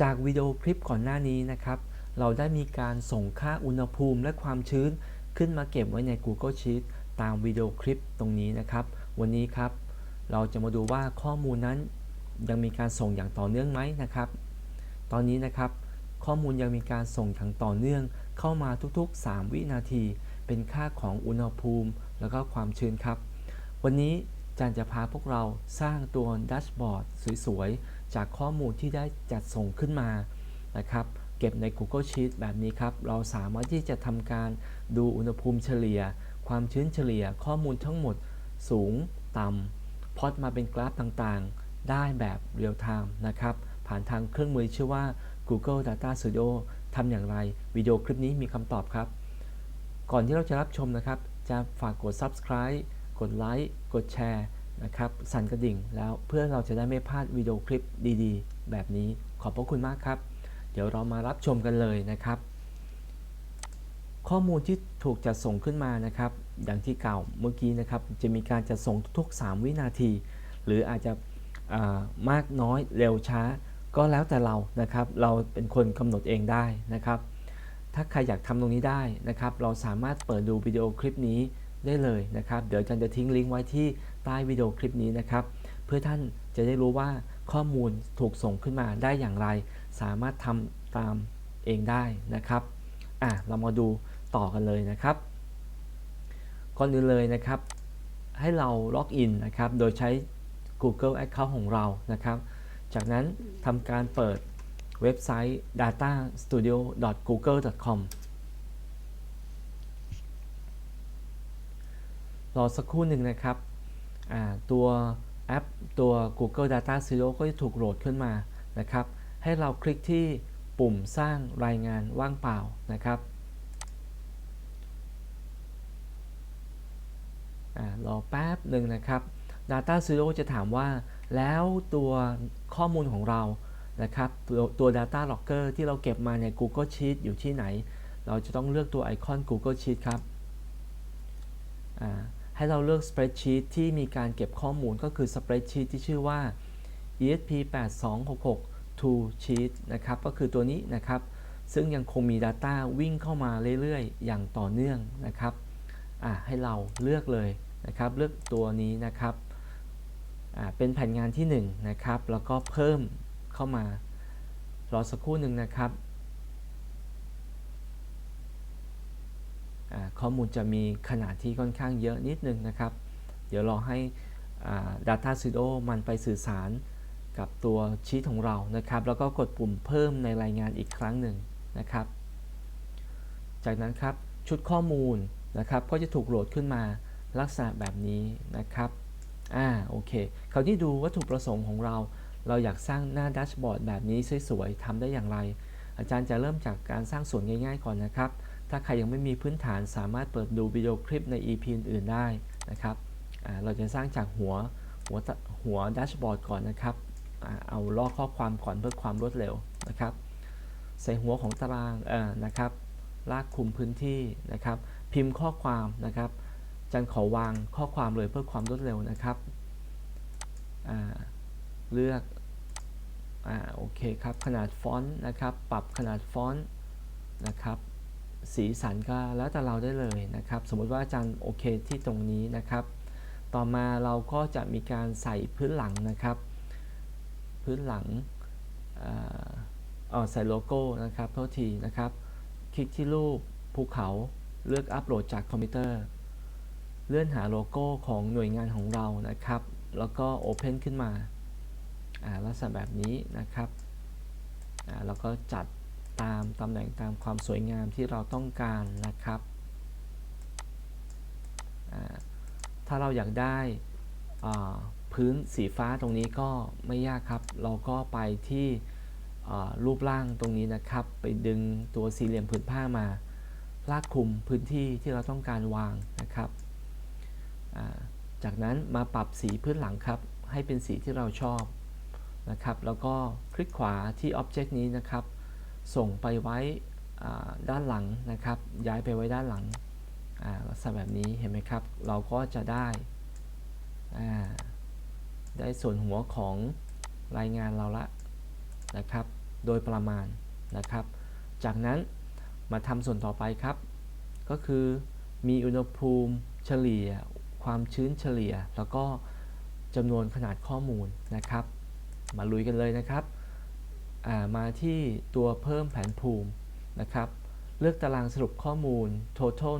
จากวิดีโอคลิปก่อนหน้านี้นะครับ เราได้มีการส่งค่าอุณหภูมิและความชื้น ขึ้นมาเก็บไว้ใน Google Sheet ตามวิดีโอคลิปตรงนี้นะครับ วันนี้ครับ เราจะมาดูว่าข้อมูลนั้นยังมีการส่งอย่างต่อเนื่องไหมนะครับ ตอนนี้นะครับ ข้อมูลยังมีการส่งอย่างต่อเนื่อง เข้ามาทุกๆ 3 วินาที เป็นค่าของอุณหภูมิ แล้วก็ความชื้นครับ วันนี้จารย์จะพาพวกเราสร้างตัวดัชบอร์ดสวยๆ จากข้อมูลที่ได้จัดส่งขึ้นมานะครับเก็บใน Google Sheet แบบนี้ครับ เราสามารถที่จะทำการดูอุณหภูมิเฉลี่ย ความชื้นเฉลี่ย ข้อมูลทั้งหมดสูง ต่ำพอดมาเป็นกราฟต่างๆ ได้แบบเรียลไทม์นะครับ ผ่านทางเครื่องมือชื่อว่า Google Data Studio ทำอย่างไร วิดีโอคลิปนี้มีคำตอบครับ ก่อนที่เราจะรับชมนะครับ จะฝากกด subscribe กดไลค์กดแชร์ นะครับ สั่นกระดิ่งแล้วเพื่อเราจะได้ไม่พลาดวิดีโอคลิปดีๆ แบบนี้ขอบพระคุณมากครับ เดี๋ยวเรามารับชมกันเลยนะครับ ข้อมูลที่ถูกจัดส่งขึ้นมานะครับ อย่างที่กล่าวเมื่อกี้นะครับ จะมีการจัดส่งทุกๆ 3 วินาที หรืออาจจะมากน้อยเร็วช้า ก็แล้วแต่เรานะครับ เราเป็นคนกำหนดเองได้นะครับ ถ้าใครอยากทำตรงนี้ได้นะครับ เราสามารถเปิดดูวิดีโอคลิปนี้ได้เลยนะครับ เดี๋ยวอาจารย์จะทิ้งลิงก์ไว้ที่ ใต้วิดีโอคลิปนี้นะครับ เพื่อท่านจะได้รู้ว่าข้อมูลถูกส่งขึ้นมาได้อย่างไร สามารถทำตามเองได้นะครับอะเรามาดูต่อกันเลยนะครับก่อนอื่นเลยนะครับ ให้เราล็อกอินนะครับ โดยใช้ Google Account ของเรานะครับ จากนั้นทำการเปิดเว็บไซต์ datastudio.google.com รอสักครู่หนึ่งนะครับ ตัวแอปตัว Google Data Studio ก็จะถูกโหลดขึ้นมานะครับ ให้เราคลิกที่ปุ่มสร้างรายงานว่างเปล่านะครับอรอแป๊บหนึ่งนะครับ Data Studio จะถามว่า แล้วตัวข้อมูลของเรานะครับ ตัวตัว Data Logger ที่เราเก็บมาใน Google Sheet อยู่ที่ไหน เราจะต้องเลือกตัวไอคอน Google Sheet ครับ ให้เราเลือก Spreadsheet ที่มีการเก็บข้อมูลก็คือ Spreadsheet ที่ชื่อว่า ESP 8266 to sheet นะครับ ก็คือตัวนี้นะครับ ซึ่งยังคงมี Data วิ่งเข้ามาเรื่อยๆ อย่างต่อเนื่องนะครับให้เราเลือกเลยนะครับ เลือกตัวนี้นะครับเป็นแผนงานที่1นะครับ แล้วก็เพิ่มเข้ามารอสักครู่หนึ่งนะครับ ข้อมูลจะมีขนาดที่ค่อนข้างเยอะนิดนึงนะครับ เดี๋ยวรอให้ Data Studio มันไปสื่อสารกับตัวชีตของเรานะครับ แล้วก็กดปุ่มเพิ่มในรายงานอีกครั้งหนึ่งนะครับ จากนั้นครับชุดข้อมูลนะครับก็จะถูกโหลดขึ้นมาลักษณะแบบนี้นะครับ อ่าโอเค คราวนี้ดูวัตถุประสงค์ของเรา เราอยากสร้างหน้าดัชบอร์ดแบบนี้สวยๆทำได้อย่างไร อาจารย์จะเริ่มจากการสร้างส่วนง่ายๆก่อนนะครับ ถ้าใครยังไม่มีพื้นฐานสามารถเปิดดูวิดีโอคลิปใน EP อื่นๆได้นะครับเราจะสร้างจากหัวหัวหัวดัชบอร์ดก่อนนะครับเอาลอกข้อความก่อนเพื่อความรวดเร็วนะครับ ใส่หัวของตารางนะครับ ลากคุมพื้นที่นะครับ พิมพ์ข้อความนะครับ จันขอวางข้อความเลยเพื่อความรวดเร็วนะครับเลือกอโอเคครับ ขนาดฟอนต์นะครับ ปรับขนาดฟอนต์นะครับ สีสันก็แล้วแต่เราได้เลยนะครับ สมมติว่าอาจารย์โอเคที่ตรงนี้นะครับ ต่อมาเราก็จะมีการใส่พื้นหลังนะครับ พื้นหลังอ๋อใส่โลโก้นะครับโทษทีนะครับ คลิกที่รูปภูเขาเลือกอัปโหลดจากคอมพิวเตอร์ เลื่อนหาโลโก้ของหน่วยงานของเรานะครับ แล้วก็ Open ขึ้นมาลักษณะแบบนี้นะครับแล้วก็จัด ตามตำแหน่งตามความสวยงามที่เราต้องการนะครับ ถ้าเราอยากได้พื้นสีฟ้าตรงนี้ก็ไม่ยากครับ เราก็ไปที่รูปร่างตรงนี้นะครับ ไปดึงตัวสี่เหลี่ยมผืนผ้ามา ลากคลุมพื้นที่ที่เราต้องการวางนะครับ จากนั้นมาปรับสีพื้นหลังครับ ให้เป็นสีที่เราชอบนะครับ แล้วก็คลิกขวาที่อ็อบเจกต์นี้นะครับ ส่งไปไว้ด้านหลังนะครับ ย้ายไปไว้ด้านหลังลักษณะแบบนี้เห็นไหมครับ เราก็จะได้ได้ส่วนหัวของรายงานเราละนะครับ โดยประมาณนะครับ จากนั้นมาทำส่วนต่อไปครับ ก็คือมีอุณหภูมิเฉลี่ย ความชื้นเฉลี่ย แล้วก็จำนวนขนาดข้อมูลนะครับ มาลุยกันเลยนะครับ มาที่ตัวเพิ่มแผนภูมินะครับ เลือกตารางสรุปข้อมูล total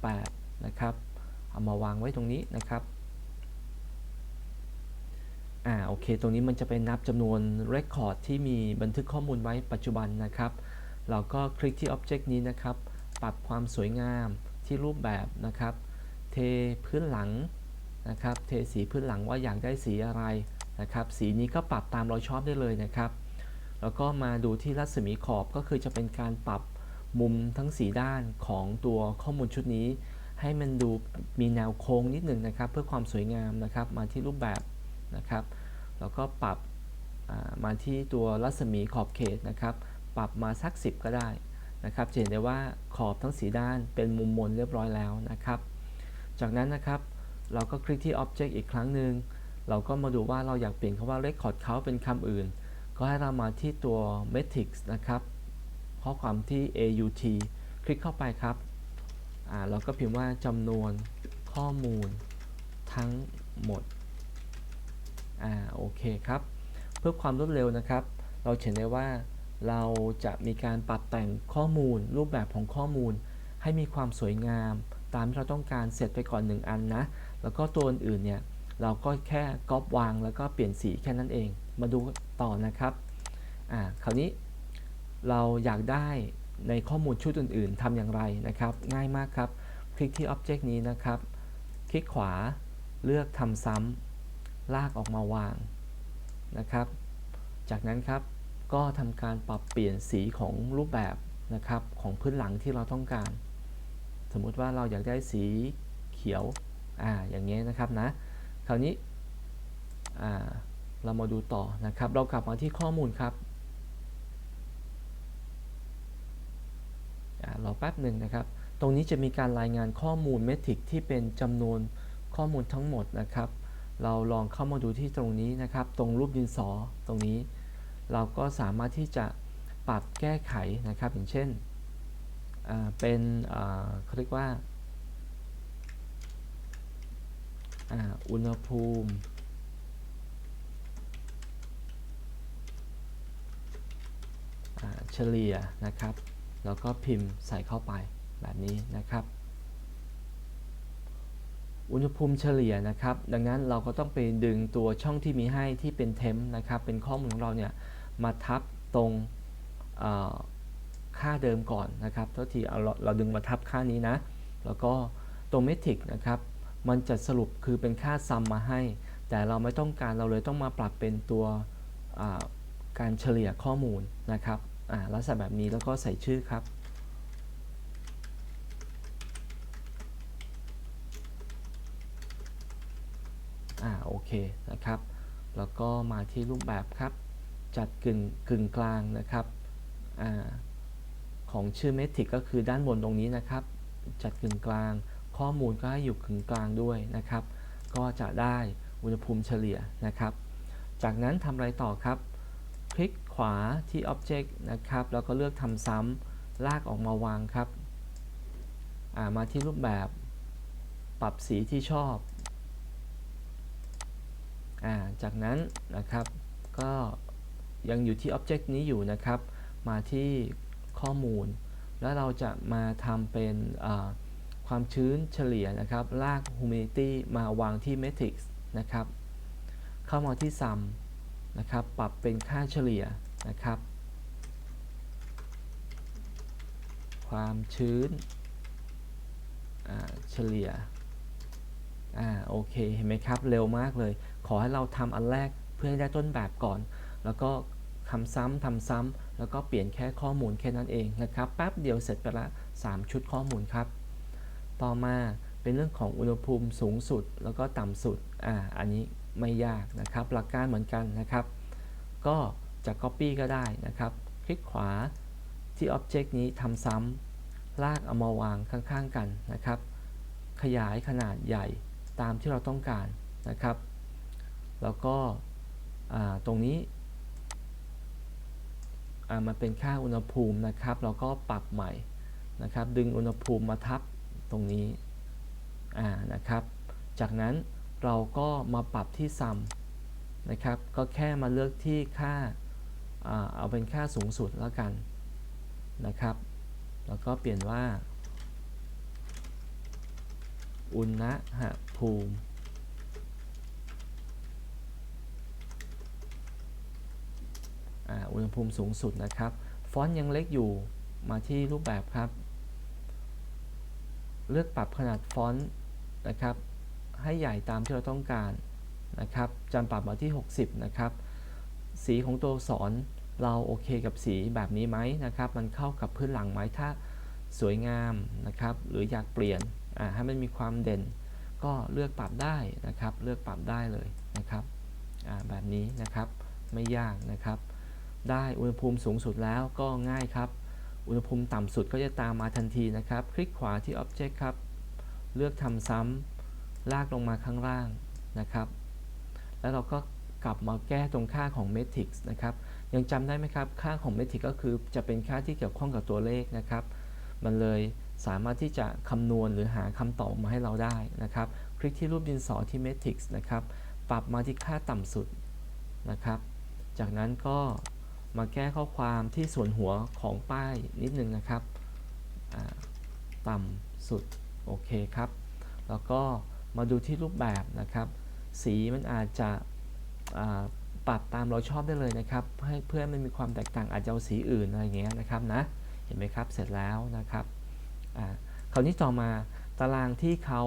1168 นะครับ เอามาวางไว้ตรงนี้นะครับ อ่า โอเค ตรงนี้มันจะเป็นนับจำนวน Record ที่มีบันทึกข้อมูลไว้ปัจจุบันนะครับ เราก็คลิกที่ Object นี้นะครับ ปรับความสวยงามที่รูปแบบนะครับ เทพื้นหลังนะครับ เทสีพื้นหลังว่าอยากได้สีอะไรนะครับ สีนี้ก็ปรับตามเราชอบได้เลยนะครับ แล้วก็มาดูที่รัศมีขอบก็คือจะเป็นการปรับมุมทั้ง 4 ด้านของตัวข้อมูลชุดนี้ ให้มันดูมีแนวโค้งนิดหนึ่งนะครับ เพื่อความสวยงามนะครับ มาที่รูปแบบนะครับ แล้วก็ปรับมาที่ตัวรัศมีขอบเขตนะครับ ปรับมาสัก 10 ก็ได้นะครับจะเห็นได้ว่าขอบทั้งสีด้านเป็นมุมมนเรียบร้อยแล้วนะครับ จากนั้นนะครับเราก็คลิกที่ Object อีกครั้งหนึ่งเราก็มาดูว่าเราอยากเปลี่ยนคำว่า Record เขาเป็นคำอื่น ก็ให้เรามาที่ตัว Metrics นะครับ ข้อความที่ AUT คลิกเข้าไปครับอ่าเราก็พิมพ์ว่าจำนวนข้อมูลทั้งหมดอ่าโอเคครับ เพื่อความรวดเร็วนะครับ เราเห็นได้ว่าเราจะมีการปรับแต่งข้อมูล รูปแบบของข้อมูล ให้มีความสวยงาม ตามที่เราต้องการเสร็จไปก่อน 1 อันนะ แล้วก็ตัวอื่นเนี่ย เราก็แค่ก๊อปวางแล้วก็เปลี่ยนสีแค่นั้นเอง มาดู ต่อนะครับอ่าคราวนี้เราอยากได้ในข้อมูลชุดอื่น ๆทำอย่างไรนะครับ ง่ายมากครับ คลิกที่ Object นี้นะครับ คลิกขวาเลือกทำซ้ำลากออกมาวางนะครับ จากนั้นครับก็ทำการปรับเปลี่ยนสีของรูปแบบนะครับของพื้นหลังที่เราต้องการ สมมุติว่าเราอยากได้สีเขียวอ่าอย่างเงี้ยนะครับนะ คราวนี้อ่า เรามาดูต่อนะครับ เรากลับมาที่ข้อมูลครับรอแป๊บหนึ่งนะครับ ตรงนี้จะมีการรายงานข้อมูลเมทริกที่เป็นจำนวนข้อมูลทั้งหมดนะครับ เราลองเข้ามาดูที่ตรงนี้นะครับ ตรงรูปดินสอตรงนี้ เราก็สามารถที่จะปรับแก้ไขนะครับ อย่างเช่นเป็นเขาเรียกว่า อุณหภูมิ เฉลี่ยนะครับ แล้วก็พิมพ์ใส่เข้าไปแบบนี้นะครับ อุณหภูมิเฉลี่ยนะครับ ดังนั้นเราก็ต้องไปดึงตัวช่องที่มีให้ที่เป็นเทมนะครับ เป็นข้อมูลของเราเนี่ยมาทับตรงค่าเดิมก่อนนะครับเท่าที่เราเราดึงมาทับค่านี้นะ แล้วก็ตรงเมทริกนะครับ มันจะสรุปคือเป็นค่าซัมมาให้ แต่เราไม่ต้องการเราเลยต้องมาปรับเป็นตัว การเฉลี่ยข้อมูลนะครับลักษณะแบบนี้แล้วก็ใส่ชื่อครับ อ่าโอเคนะครับ แล้วก็มาที่รูปแบบครับ จัดกึ่งกึ่งกลางนะครับอของชื่อเมทริกก็คือด้านบนตรงนี้นะครับ จัดกึ่งกลาง ข้อมูลก็ให้อยู่กึ่งกลางด้วยนะครับ ก็จะได้อุณหภูมิเฉลี่ยนะครับ จากนั้นทำอะไรต่อครับ ขวาที่ Object นะครับ แล้วก็เลือกทำซ้ำลากออกมาวางครับมาที่รูปแบบ ปรับสีที่ชอบจากนั้นนะครับ ก็ยังอยู่ที่ Object นี้อยู่นะครับ มาที่ข้อมูล แล้วเราจะมาทำเป็นความชื้นเฉลี่ยนะครับ ลาก humidity มาวางที่ matrix นะครับ เข้ามาที่ sum นะครับ ปรับเป็นค่าเฉลี่ย นะครับ ความชื้นเฉลี่ยอ่าโอเคเห็นไหมครับเร็วมากเลย ขอให้เราทำอันแรกเพื่อให้ได้ต้นแบบก่อน แล้วก็ทำซ้ำทำซ้ำแล้วก็เปลี่ยนแค่ข้อมูลแค่นั้นเองนะครับแป๊บเดียวเสร็จไปละ 3 ชุดข้อมูลครับ ต่อมาเป็นเรื่องของอุณหภูมิสูงสุดแล้วก็ต่ำสุดอ่าอันนี้ไม่ยากนะครับ หลักการเหมือนกันนะครับ ก็ จะ Copy ก็ได้นะครับ คลิกขวาที่ Object นี้ทำซ้ำลากเอามาวางข้างๆกันนะครับ ขยายขนาดใหญ่ตามที่เราต้องการนะครับ แล้วก็ตรงนี้อ่ามันเป็นค่าอุณหภูมินะครับ เราก็ปรับใหม่นะครับ ดึงอุณหภูมิมาทับตรงนี้นะครับ จากนั้นเราก็มาปรับที่ซัมนะครับ ก็แค่มาเลือกที่ค่า เอาเป็นค่าสูงสุดแล้วกันนะครับ แล้วก็เปลี่ยนว่า อุณหภูมิ อุณหภูมิสูงสุดนะครับ ฟอนต์ยังเล็กอยู่มาที่รูปแบบครับ เลือกปรับขนาดฟอนต์นะครับ ให้ใหญ่ตามที่เราต้องการนะครับจำปรับมาที่ 60 นะครับ สีของตัวอักษร เราโอเคกับสีแบบนี้ไหมนะครับ มันเข้ากับพื้นหลังไหมถ้าสวยงามนะครับ หรืออยากเปลี่ยนให้มันมีความเด่น ก็เลือกปรับได้นะครับ เลือกปรับได้เลยนะครับแบบนี้นะครับไม่ยากนะครับ ได้อุณหภูมิสูงสุดแล้วก็ง่ายครับ อุณหภูมิต่ำสุดก็จะตามมาทันทีนะครับ คลิกขวาที่ Object ครับ เลือกทำซ้ำลากลงมาข้างล่างนะครับ แล้วเราก็กลับมาแก้ตรงค่าของ Matrix นะครับ ยังจำได้ไหมครับ ค่าของ Matrix ก็คือจะเป็นค่าที่เกี่ยวข้องกับตัวเลขนะครับ มันเลยสามารถที่จะคำนวณหรือหาคำตอบมาให้เราได้นะครับ คลิกที่รูปดินสอที่ Matrix นะครับ ปรับมาที่ค่าต่ำสุดนะครับ จากนั้นก็มาแก้ข้อความที่ส่วนหัวของป้ายนิดนึงนะครับอ่าต่ำสุด โอเคครับ แล้วก็มาดูที่รูปแบบนะครับ สีมันอาจจะ ปรับตามเราชอบได้เลยนะครับ ให้เพื่อให้มันมีความแตกต่างอาจจะเอาสีอื่นอะไรเงี้ยนะครับนะ เห็นไหมครับ เสร็จแล้วนะครับ อ่า คราวนี้ต่อมาตารางที่เขา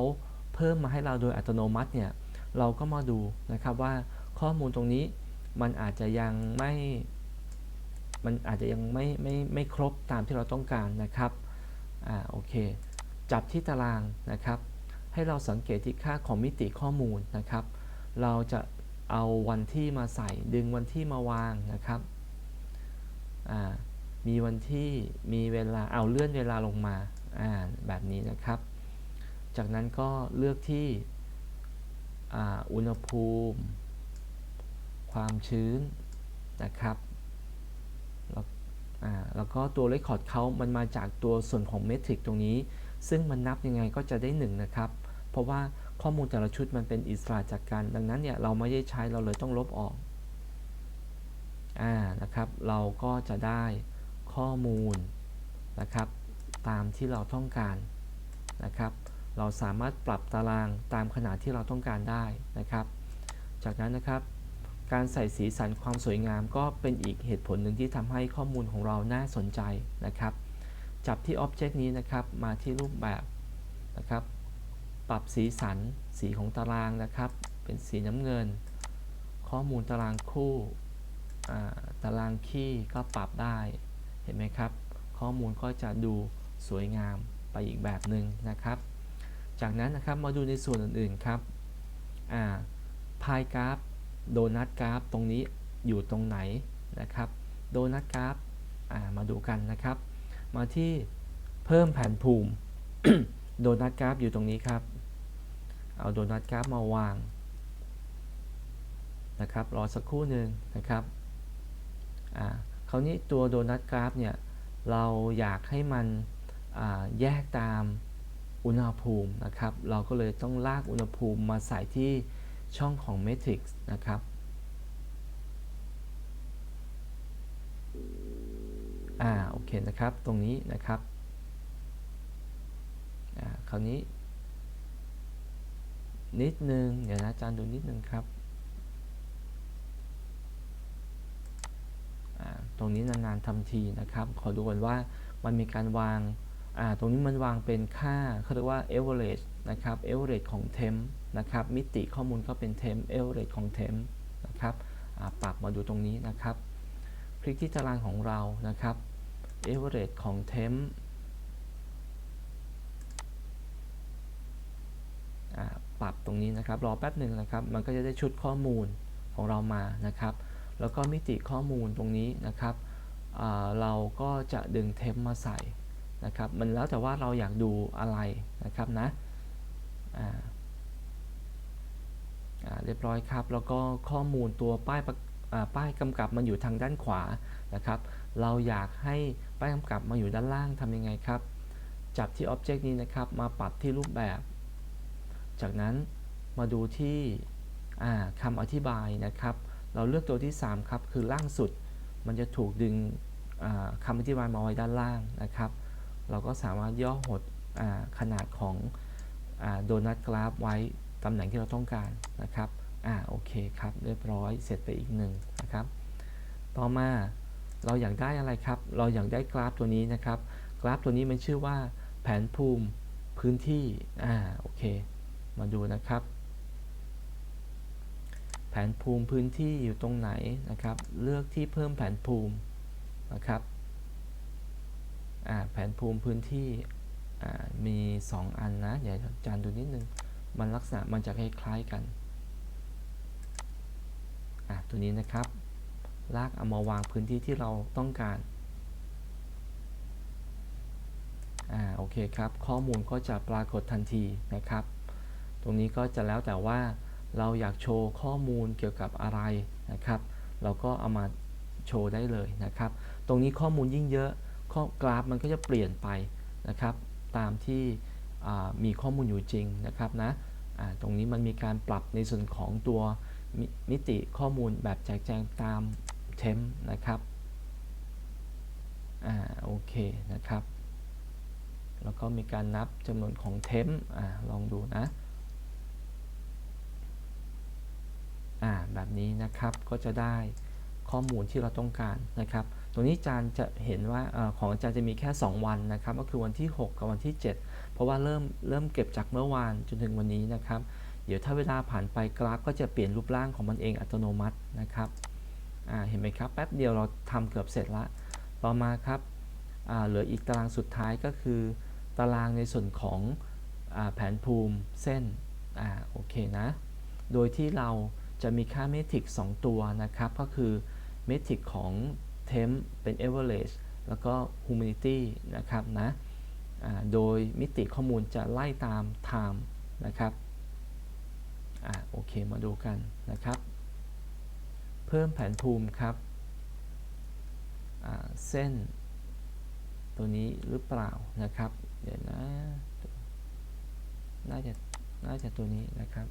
เพิ่มมาให้เราโดยอัตโนมัติเนี่ย เราก็มาดูนะครับว่าข้อมูลตรงนี้มันอาจจะยังไม่ มันอาจจะยังไม่ไม่ไม่ครบตามที่เราต้องการนะครับ อ่า โอเค จับที่ตารางนะครับ ให้เราสังเกตที่ค่าของมิติข้อมูลนะครับ เราจะ เอาวันที่มาใส่ดึงวันที่มาวางนะครับมีวันที่มีเวลาเอาเลื่อนเวลาลงมาแบบนี้นะครับ จากนั้นก็เลือกที่อุณหภูมิ ความชื้นนะครับแล้วอ่าแล้วก็ตัว Record เขามันมาจากตัวส่วนของเมทริกตรงนี้ ซึ่งมันนับยังไงก็จะได้ 1 นะครับ เพราะว่า ข้อมูลแต่ละชุดมันเป็นอิสระจากกัน ดังนั้นเนี่ยเราไม่ได้ใช้เราเลยต้องลบออกอ่านะครับ เราก็จะได้ข้อมูลนะครับ ตามที่เราต้องการนะครับ เราสามารถปรับตารางตามขนาดที่เราต้องการได้นะครับ จากนั้นนะครับการใส่สีสันความสวยงามก็เป็นอีกเหตุผลหนึ่งที่ทำให้ข้อมูลของเราน่าสนใจนะครับ จับที่ Object นี้นะครับ มาที่รูปแบบนะครับ ปรับสีสันสีของตารางนะครับ เป็นสีน้ำเงิน ข้อมูลตารางคู่ตารางคีย์ก็ปรับได้เห็นไหมครับ ข้อมูลก็จะดูสวยงามไปอีกแบบหนึ่งนะครับ จากนั้นนะครับมาดูในส่วนอื่นๆครับพายกราฟโดนัทกราฟตรงนี้อยู่ตรงไหนนะครับ โดนัทกราฟมาดูกันนะครับ มาที่เพิ่มแผนภูมิ โดนัทกราฟอยู่ตรงนี้ครับ เอาโดนัทกราฟมาวางนะครับรอสักครู่หนึ่งนะครับอ่าคราวนี้ตัวโดนัทกราฟเนี่ยเราอยากให้มันแยกตามอุณหภูมินะครับ เราก็เลยต้องลากอุณหภูมิมาใส่ที่ช่องของ Matrix นะครับอ่าโอเคนะครับตรงนี้นะครับอ่าคราวนี้ นิดนึง เดี๋ยวนะอาจารย์ดูนิดนึงครับ ตรงนี้นานๆทำทีนะครับ ขอดูก่อนว่ามันมีการวางาตรงนี้มันวางเป็นค่าเขาเรียกว่า average นะครับ average ของ temp นะครับ มิติข้อมูลก็เป็น temp average ของ temp นะครับปรับมาดูตรงนี้นะครับ คลิกที่ตารางของเรานะครับ average ของ temp ปรับตรงนี้นะครับ รอแป๊บหนึ่งนะครับ มันก็จะได้ชุดข้อมูลของเรามานะครับ แล้วก็มิติข้อมูลตรงนี้นะครับเราก็จะดึงเทมมาใส่นะครับ มันแล้วแต่ว่าเราอยากดูอะไรนะครับนะเรียบร้อยครับ แล้วก็ข้อมูลตัวป้ายป้ายกำกับมันอยู่ทางด้านขวานะครับ เราอยากให้ป้ายกำกับมาอยู่ด้านล่างทำยังไงครับ จับที่ Object นี้นะครับ มาปรับที่รูปแบบ จากนั้นมาดูที่คำอธิบายนะครับ เราเลือกตัวที่ 3 ครับ คือล่างสุด มันจะถูกดึงคำอธิบายมาไว้ด้านล่างนะครับ เราก็สามารถย่อหดอขนาดของโดนัทกราฟไว้ตำแหน่งที่เราต้องการนะครับ อ่า โอเคครับ เรียบร้อย เสร็จไปอีกหนึ่งนะครับ ต่อมา เราอยากได้อะไรครับ เราอยากได้กราฟตัวนี้นะครับ กราฟตัวนี้มันชื่อว่าแผนภูมิพื้นที่ อ่า โอเค มาดูนะครับ แผนภูมิพื้นที่อยู่ตรงไหนนะครับ เลือกที่เพิ่มแผนภูมินะครับแผนภูมิพื้นที่มี 2 อันนะ เดี๋ยวอาจารย์ดูนิดนึง มันลักษณะมันจะคล้ายๆกันตัวนี้นะครับ ลากเอามาวางพื้นที่ที่เราต้องการอ่าโอเคครับ ข้อมูลก็จะปรากฏทันทีนะครับ ตรงนี้ก็จะแล้วแต่ว่าเราอยากโชว์ข้อมูลเกี่ยวกับอะไรนะครับ เราก็เอามาโชว์ได้เลยนะครับ ตรงนี้ข้อมูลยิ่งเยอะข้อกราฟมันก็จะเปลี่ยนไปนะครับ ตามที่มีข้อมูลอยู่จริงนะครับนะตรงนี้มันมีการปรับในส่วนของตัวมมิติข้อมูลแบบแจกแจงตามเทมนะครับอ่าโอเคนะครับ แล้วก็มีการนับจำนวนของเทมอ่าลองดูนะอ่า แบบนี้นะครับ ก็จะได้ข้อมูลที่เราต้องการนะครับตรงนี้อาจารย์จะเห็นว่าอของอาจารย์จะมีแค่ 2 วันนะครับ ก็คือวันที่ 6 กับวันที่ 7 เพราะว่าเริ่มเริ่มเก็บจากเมื่อวานจนถึงวันนี้นะครับ เดี๋ยวถ้าเวลาผ่านไปกราฟก็จะเปลี่ยนรูปร่างของมันเองอัตโนมัตินะครับเห็นไหมครับ แป๊บเดียวเราทำเกือบเสร็จละ ต่อมาครับเหลืออีกตารางสุดท้ายก็คือ ตารางในส่วนของอแผนภูมิเส้นอโอเคนะ โดยที่เรา จะมีค่าเมทริก2ตัวนะครับ ก็คือเมทริกของ temp เป็น average แล้วก็ humidity นะครับนะโดยมิติข้อมูลจะไล่ตาม time นะครับอ่าโอเคมาดูกันนะครับ เพิ่มแผนภูมิครับเส้น ตัวนี้หรือเปล่านะครับ เดี๋ยวนะ น่าจะ น่าจะตัวนี้นะครับ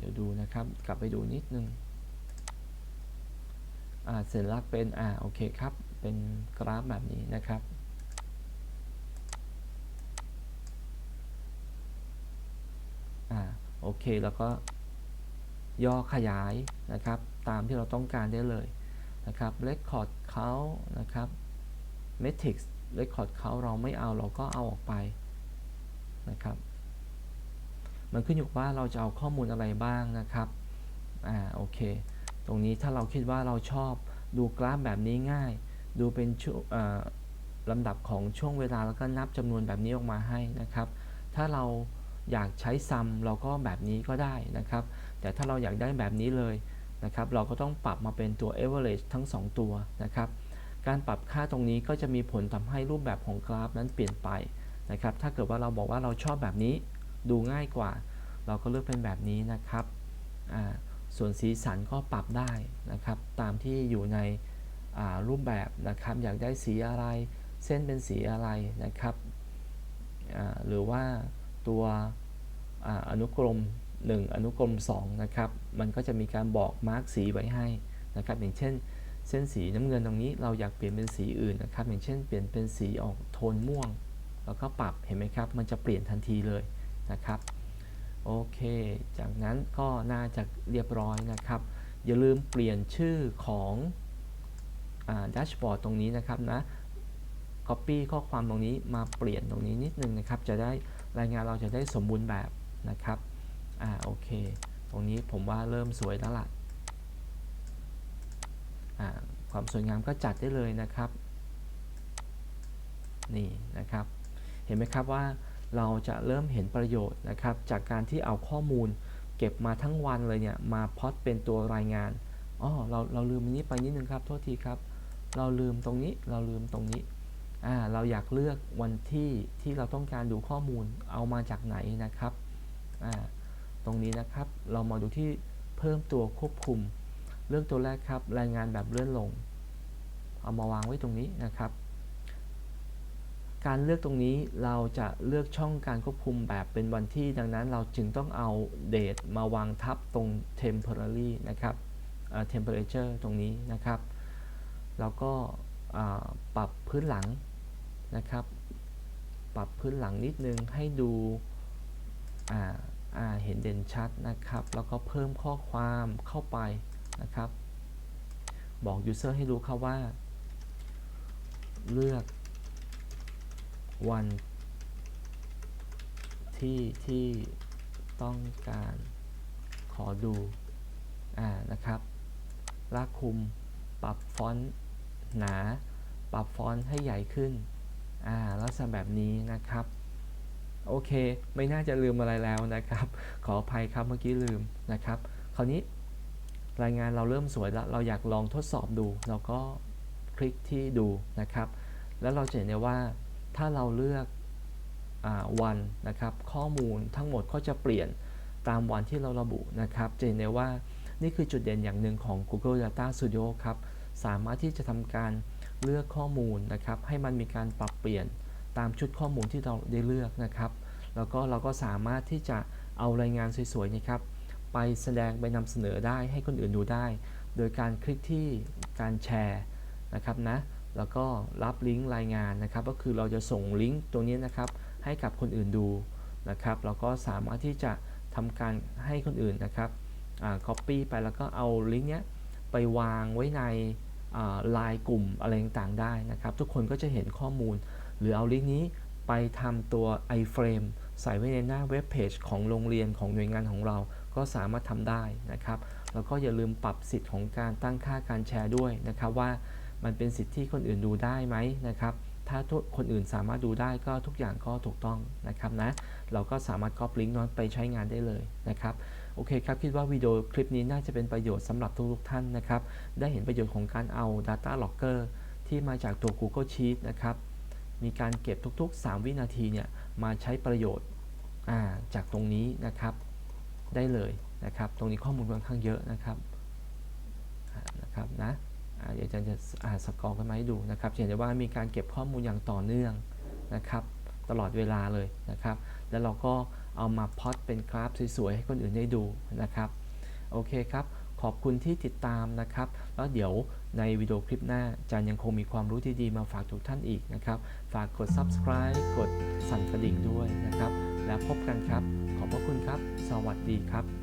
เดี๋ยวดูนะครับ กลับไปดูนิดนึงอ่าสัญลักษณ์เป็นอ่าโอเคครับ เป็นกราฟแบบนี้นะครับอ่าโอเคแล้วก็ย่อขยายนะครับ ตามที่เราต้องการได้เลยนะครับเรคคอร์ดเขานะครับเมทริกซ์เรคคอร์ดเขาเราไม่เอาเราก็เอาออกไปนะครับ มันขึ้นอยู่ว่าเราจะเอาข้อมูลอะไรบ้างนะครับ อ่า โอเค ตรงนี้ถ้าเราคิดว่าเราชอบดูกราฟแบบนี้ง่าย ดูเป็นลำดับของช่วงเวลาแล้วก็นับจำนวนแบบนี้ออกมาให้นะครับ ถ้าเราอยากใช้ซัมเราก็แบบนี้ก็ได้นะครับ แต่ถ้าเราอยากได้แบบนี้เลยนะครับ เราก็ต้องปรับมาเป็นตัว average ทั้ง 2 ตัวนะครับ การปรับค่าตรงนี้ก็จะมีผลทำให้รูปแบบของกราฟนั้นเปลี่ยนไปนะครับ ถ้าเกิดว่าเราบอกว่าเราชอบแบบนี้ ดูง่ายกว่า เราก็เลือกเป็นแบบนี้นะครับ ส่วนสีสันก็ปรับได้นะครับ ตามที่อยู่ในรูปแบบนะครับ อยากได้สีอะไร เส้นเป็นสีอะไรนะครับ หรือว่าตัวอนุกรม 1 อนุกรม 2 นะครับ มันก็จะมีการบอกมาร์กสีไว้ให้นะครับ อย่างเช่น เส้นสีน้ำเงินตรงนี้เราอยากเปลี่ยนเป็นสีอื่นนะครับ อย่างเช่น เปลี่ยนเป็นสีออกโทนม่วง แล้วก็ปรับ เห็นไหมครับ มันจะเปลี่ยนทันทีเลย นะครับ โอเค จากนั้นก็น่าจะเรียบร้อยนะครับ อย่าลืมเปลี่ยนชื่อของดัชบอร์ดตรงนี้นะครับนะ Copy ข้อความตรงนี้มาเปลี่ยนตรงนี้นิดนึงนะครับ จะได้รายงานเราจะได้สมบูรณ์แบบนะครับ อ่า โอเค ตรงนี้ผมว่าเริ่มสวยแล้วล่ะอ่า ความสวยงามก็จัดได้เลยนะครับ นี่นะครับ เห็นไหมครับว่า เราจะเริ่มเห็นประโยชน์นะครับ จากการที่เอาข้อมูล เก็บมาทั้งวันเลยเนี่ยมาพอดเป็นตัวรายงานอ๋อเราเราลืมอันนี้ไปนิดนึงครับโทษทีครับ เราลืมตรงนี้เราลืมตรงนี้อ่าเราอยากเลือกวันที่ที่เราต้องการดูข้อมูลเอามาจากไหนนะครับอ่าตรงนี้นะครับเรามาดูที่เพิ่มตัวควบคุม เลือกตัวแรกครับ รายงานแบบเลื่อนลง เอามาวางไว้ตรงนี้นะครับ การเลือกตรงนี้เราจะเลือกช่องการควบคุมแบบเป็นวันที่ ดังนั้นเราจึงต้องเอาเดทมาวางทับตรง temporary นะครับเอ่อ temperature ตรงนี้นะครับ แล้วก็ปรับพื้นหลังนะครับ ปรับพื้นหลังนิดนึงให้ดูเห็นเด่นชัดนะครับ แล้วก็เพิ่มข้อความเข้าไปนะครับ บอก user ให้รู้ครับว่า เลือก วันที่ที่ต้องการขอดู อ่า นะครับลากคุม ปรับฟอนต์หนา ปรับฟอนต์ให้ใหญ่ขึ้น อ่า ลักษณะแบบนี้นะครับ โอเค ไม่น่าจะลืมอะไรแล้วนะครับ ขออภัยครับเมื่อกี้ลืมนะครับ คราวนี้รายงานเราเริ่มสวยแล้ว เราอยากลองทดสอบดู เราก็คลิกที่ดูนะครับ แล้วเราจะเห็นได้ว่า ถ้าเราเลือกอวันนะครับ ข้อมูลทั้งหมดก็จะเปลี่ยนตามวันที่เราระบุนะครับ จะเห็นได้ว่านี่คือจุดเด่นอย่างหนึ่งของ Google Data Studio ครับ สามารถที่จะทำการเลือกข้อมูลนะครับ ให้มันมีการปรับเปลี่ยนตามชุดข้อมูลที่เราได้เลือกนะครับ แล้วก็เราก็สามารถที่จะเอารายงานสวยๆนะครับ ไปแสดงไปนำเสนอได้ให้คนอื่นดูได้ โดยการคลิกที่การแชร์นะครับนะ แล้วก็รับลิงก์รายงานนะครับ ก็คือเราจะส่งลิงก์ตรงนี้นะครับ ให้กับคนอื่นดูนะครับ เราก็สามารถที่จะทำการให้คนอื่นนะครับอ่า copy ไปแล้วก็เอาลิงก์เนี้ยไปวางไว้ในไลน์กลุ่มอะไรต่างๆได้นะครับ ทุกคนก็จะเห็นข้อมูล หรือเอาลิงก์นี้ไปทำตัว iframe ใส่ไว้ในหน้าเว็บเพจของโรงเรียนของหน่วยงานของเรา ก็สามารถทำได้นะครับ แล้วก็อย่าลืมปรับสิทธิ์ของการตั้งค่าการแชร์ด้วยนะครับว่า มันเป็นสิทธิ์ที่คนอื่นดูได้ไหมนะครับ ถ้าคนอื่นสามารถดูได้ก็ทุกอย่างก็ถูกต้องนะครับนะ เราก็สามารถก๊อปลิงก์นั้นไปใช้งานได้เลยนะครับ โอเคครับ คิดว่าวิดีโอคลิปนี้น่าจะเป็นประโยชน์สำหรับทุกๆท่านนะครับ ได้เห็นประโยชน์ของการเอา Data Logger ที่มาจากตัว Google Sheet นะครับ มีการเก็บทุก ๆ 3 วินาทีเนี่ยมาใช้ประโยชน์าจากตรงนี้นะครับได้เลยนะครับ ตรงนี้ข้อมูลค่อนข้างเยอะนะครับนะครับนะ เดี๋ยวอาจารย์จะอ่าสกอร์กันมาให้ดูนะครับเห็นได้ว่ามีการเก็บข้อมูลอย่างต่อเนื่องนะครับตลอดเวลาเลยนะครับ แล้วเราก็เอามาพอดเป็นกราฟสวยๆให้คนอื่นได้ดูนะครับ โอเคครับ ขอบคุณที่ติดตามนะครับ แล้วเดี๋ยวในวิดีโอคลิปหน้าอาจารย์ยังคงมีความรู้ดีๆมาฝากทุกท่านอีกนะครับ ฝากกด subscribe กดสั่นกระดิ่งด้วยนะครับ แล้วพบกันครับ ขอบพระคุณครับ สวัสดีครับ